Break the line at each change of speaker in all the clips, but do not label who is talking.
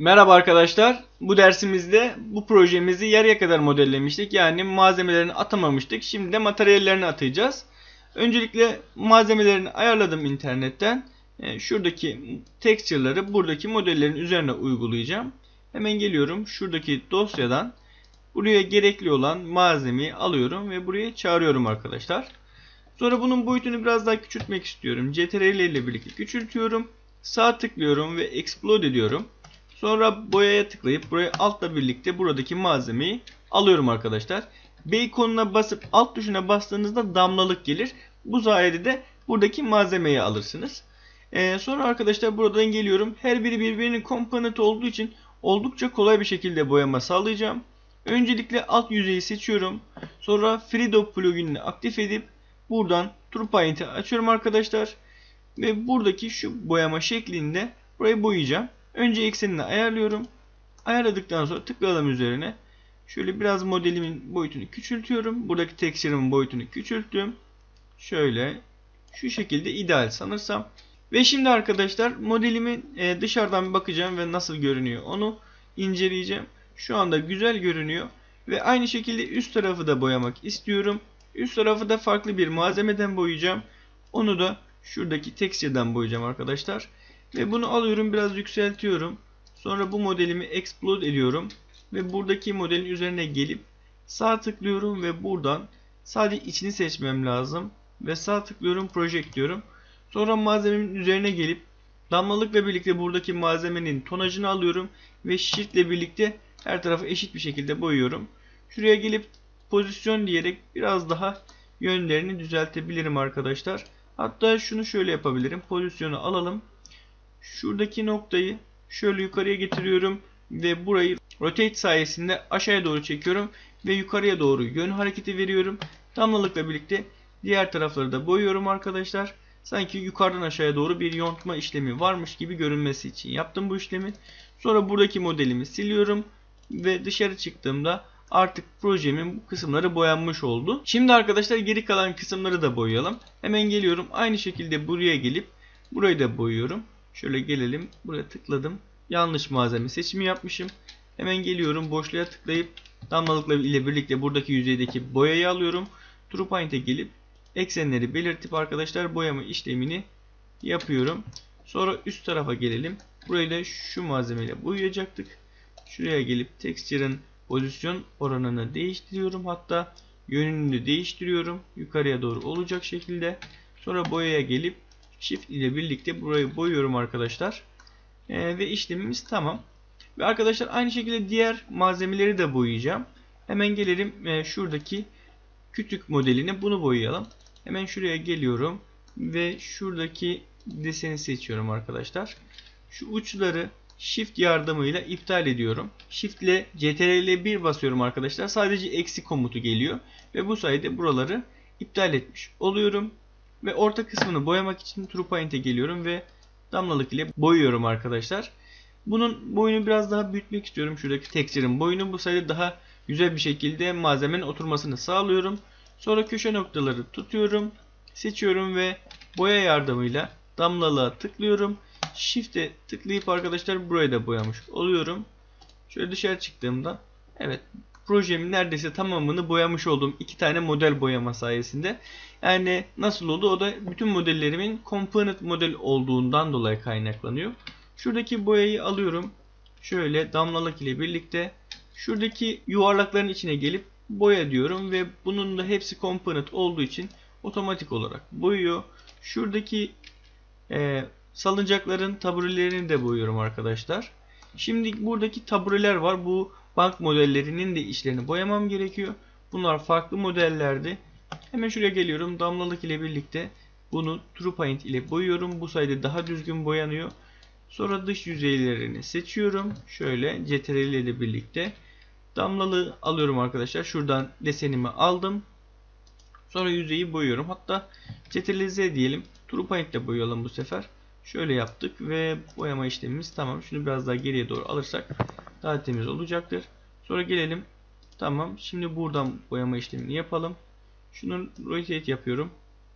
Merhaba arkadaşlar. Bu dersimizde bu projemizi yarıya kadar modellemiştik. Yani malzemelerini atamamıştık. Şimdi de materyallerini atacağız. Öncelikle malzemelerini ayarladım internetten. E, şuradaki texture'ları buradaki modellerin üzerine uygulayacağım. Hemen geliyorum. Şuradaki dosyadan buraya gerekli olan malzemeyi alıyorum ve buraya çağırıyorum arkadaşlar. Sonra bunun boyutunu biraz daha küçültmek istiyorum. CTRL ile birlikte küçültüyorum. Sağ tıklıyorum ve explode ediyorum. Sonra boyaya tıklayıp buraya altla birlikte buradaki malzemeyi alıyorum arkadaşlar. B ikonuna basıp alt tuşuna bastığınızda damlalık gelir. Bu sayede de buradaki malzemeyi alırsınız. Ee, sonra arkadaşlar buradan geliyorum. Her biri birbirinin komponenti olduğu için oldukça kolay bir şekilde boyama sağlayacağım. Öncelikle alt yüzeyi seçiyorum. Sonra FreeDoc pluginini aktif edip buradan TruePaint'i açıyorum arkadaşlar. Ve buradaki şu boyama şeklinde burayı boyayacağım. Önce eksenini ayarlıyorum. Ayarladıktan sonra tıkladım üzerine. Şöyle biraz modelimin boyutunu küçültüyorum. Buradaki texture'ın boyutunu küçülttüm. Şöyle şu şekilde ideal sanırsam. Ve şimdi arkadaşlar modelimin e, dışarıdan bakacağım ve nasıl görünüyor onu inceleyeceğim. Şu anda güzel görünüyor. Ve aynı şekilde üst tarafı da boyamak istiyorum. Üst tarafı da farklı bir malzemeden boyayacağım. Onu da şuradaki texture'dan boyayacağım arkadaşlar. Ve bunu alıyorum biraz yükseltiyorum. Sonra bu modelimi explode ediyorum. Ve buradaki modelin üzerine gelip sağ tıklıyorum ve buradan sadece içini seçmem lazım. Ve sağ tıklıyorum project diyorum. Sonra malzemenin üzerine gelip damlalıkla birlikte buradaki malzemenin tonajını alıyorum. Ve shift ile birlikte her tarafı eşit bir şekilde boyuyorum. Şuraya gelip pozisyon diyerek biraz daha yönlerini düzeltebilirim arkadaşlar. Hatta şunu şöyle yapabilirim. Pozisyonu alalım. Şuradaki noktayı şöyle yukarıya getiriyorum ve burayı rotate sayesinde aşağıya doğru çekiyorum ve yukarıya doğru yön hareketi veriyorum. Damlalıkla birlikte diğer tarafları da boyuyorum arkadaşlar. Sanki yukarıdan aşağıya doğru bir yontma işlemi varmış gibi görünmesi için yaptım bu işlemi. Sonra buradaki modelimi siliyorum ve dışarı çıktığımda artık projemin bu kısımları boyanmış oldu. Şimdi arkadaşlar geri kalan kısımları da boyayalım. Hemen geliyorum. Aynı şekilde buraya gelip burayı da boyuyorum. Şöyle gelelim. Buraya tıkladım. Yanlış malzeme seçimi yapmışım. Hemen geliyorum. Boşluğa tıklayıp damlalıkla ile birlikte buradaki yüzeydeki boyayı alıyorum. TruePaint'e gelip eksenleri belirtip arkadaşlar boyama işlemini yapıyorum. Sonra üst tarafa gelelim. Burayı da şu malzemeyle boyayacaktık. Şuraya gelip texture'ın pozisyon oranını değiştiriyorum. Hatta yönünü değiştiriyorum. Yukarıya doğru olacak şekilde. Sonra boyaya gelip Shift ile birlikte burayı boyuyorum arkadaşlar. Ee, ve işlemimiz tamam. Ve arkadaşlar aynı şekilde diğer malzemeleri de boyayacağım. Hemen gelelim e, şuradaki kütük modelini bunu boyayalım. Hemen şuraya geliyorum ve şuradaki deseni seçiyorum arkadaşlar. Şu uçları Shift yardımıyla iptal ediyorum. Shift ile CTRL 1 basıyorum arkadaşlar. Sadece eksi komutu geliyor ve bu sayede buraları iptal etmiş oluyorum. Ve orta kısmını boyamak için TruePaint'e geliyorum ve damlalık ile boyuyorum arkadaşlar. Bunun boyunu biraz daha büyütmek istiyorum. Şuradaki texture'ın boyunu bu sayede daha güzel bir şekilde malzemenin oturmasını sağlıyorum. Sonra köşe noktaları tutuyorum. Seçiyorum ve boya yardımıyla damlalığa tıklıyorum. Shift'e tıklayıp arkadaşlar burayı da boyamış oluyorum. Şöyle dışarı çıktığımda evet projemin neredeyse tamamını boyamış olduğum iki tane model boyama sayesinde. Yani nasıl oldu? O da bütün modellerimin component model olduğundan dolayı kaynaklanıyor. Şuradaki boyayı alıyorum. Şöyle damlalık ile birlikte şuradaki yuvarlakların içine gelip boya diyorum ve bunun da hepsi component olduğu için otomatik olarak boyuyor. Şuradaki e, salıncakların taburelerini de boyuyorum arkadaşlar. Şimdi buradaki tabureler var. Bu bank modellerinin de içlerini boyamam gerekiyor. Bunlar farklı modellerdi. Hemen şuraya geliyorum. Damlalık ile birlikte bunu TruePaint ile boyuyorum. Bu sayede daha düzgün boyanıyor. Sonra dış yüzeylerini seçiyorum. Şöyle CTRL ile birlikte damlalığı alıyorum arkadaşlar. Şuradan desenimi aldım. Sonra yüzeyi boyuyorum. Hatta CTRL Z diyelim. TruePaint ile boyayalım bu sefer. Şöyle yaptık ve boyama işlemimiz tamam. Şunu biraz daha geriye doğru alırsak daha temiz olacaktır. Sonra gelelim. Tamam. Şimdi buradan boyama işlemini yapalım. Şunu rotate yapıyorum.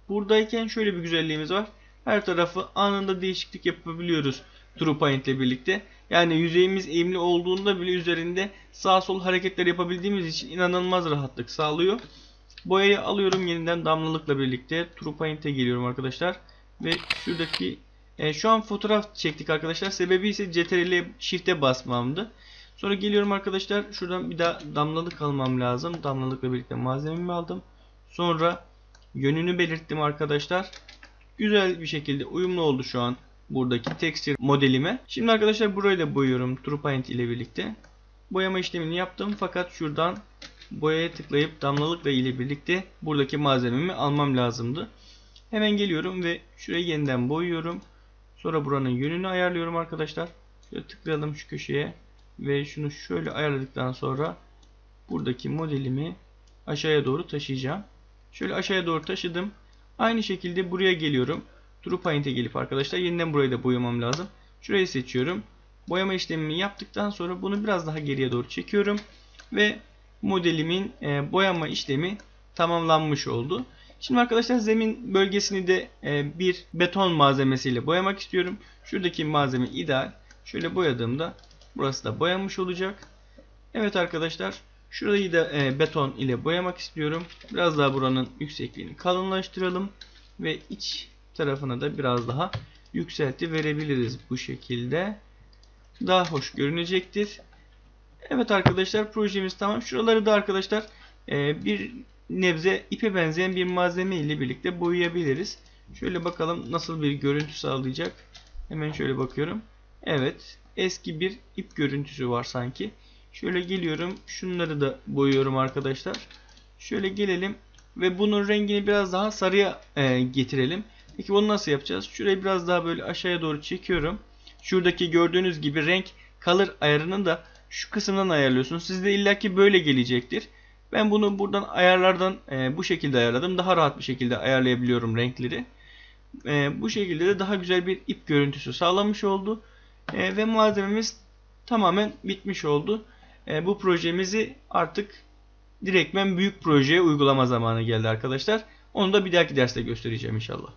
Buradayken şöyle bir güzelliğimiz var. Her tarafı anında değişiklik yapabiliyoruz TruePaint ile birlikte. Yani yüzeyimiz eğimli olduğunda bile üzerinde sağ sol hareketler yapabildiğimiz için inanılmaz rahatlık sağlıyor. Boyayı alıyorum yeniden damlalıkla birlikte. True Paint'e geliyorum arkadaşlar. Ve şuradaki e, şu an fotoğraf çektik arkadaşlar. Sebebi ise CTRL Shift'e basmamdı. Sonra geliyorum arkadaşlar. Şuradan bir daha damlalık almam lazım. Damlalıkla birlikte malzememi aldım. Sonra yönünü belirttim arkadaşlar. Güzel bir şekilde uyumlu oldu şu an buradaki texture modelime. Şimdi arkadaşlar burayı da boyuyorum True Paint ile birlikte. Boyama işlemini yaptım fakat şuradan boyaya tıklayıp damlalıkla ile birlikte buradaki malzememi almam lazımdı. Hemen geliyorum ve şurayı yeniden boyuyorum. Sonra buranın yönünü ayarlıyorum arkadaşlar. Şöyle tıklayalım şu köşeye ve şunu şöyle ayarladıktan sonra buradaki modelimi aşağıya doğru taşıyacağım. Şöyle aşağıya doğru taşıdım. Aynı şekilde buraya geliyorum. True Paint'e gelip arkadaşlar yeniden burayı da boyamam lazım. Şurayı seçiyorum. Boyama işlemimi yaptıktan sonra bunu biraz daha geriye doğru çekiyorum. Ve modelimin e, boyama işlemi tamamlanmış oldu. Şimdi arkadaşlar zemin bölgesini de e, bir beton malzemesiyle boyamak istiyorum. Şuradaki malzeme ideal. Şöyle boyadığımda burası da boyanmış olacak. Evet arkadaşlar şurayı da e, beton ile boyamak istiyorum. Biraz daha buranın yüksekliğini kalınlaştıralım. Ve iç tarafına da biraz daha yükselti verebiliriz bu şekilde. Daha hoş görünecektir. Evet arkadaşlar projemiz tamam. Şuraları da arkadaşlar e, bir nebze ipe benzeyen bir malzeme ile birlikte boyayabiliriz. Şöyle bakalım nasıl bir görüntü sağlayacak. Hemen şöyle bakıyorum. Evet eski bir ip görüntüsü var sanki. Şöyle geliyorum. Şunları da boyuyorum arkadaşlar. Şöyle gelelim ve bunun rengini biraz daha sarıya e, getirelim. Peki bunu nasıl yapacağız? Şurayı biraz daha böyle aşağıya doğru çekiyorum. Şuradaki gördüğünüz gibi renk color ayarını da şu kısımdan ayarlıyorsunuz. Sizde illaki böyle gelecektir. Ben bunu buradan ayarlardan e, bu şekilde ayarladım. Daha rahat bir şekilde ayarlayabiliyorum renkleri. E, bu şekilde de daha güzel bir ip görüntüsü sağlamış oldu. E, ve malzememiz tamamen bitmiş oldu. E, bu projemizi artık direktmen büyük projeye uygulama zamanı geldi arkadaşlar. Onu da bir dahaki derste göstereceğim inşallah.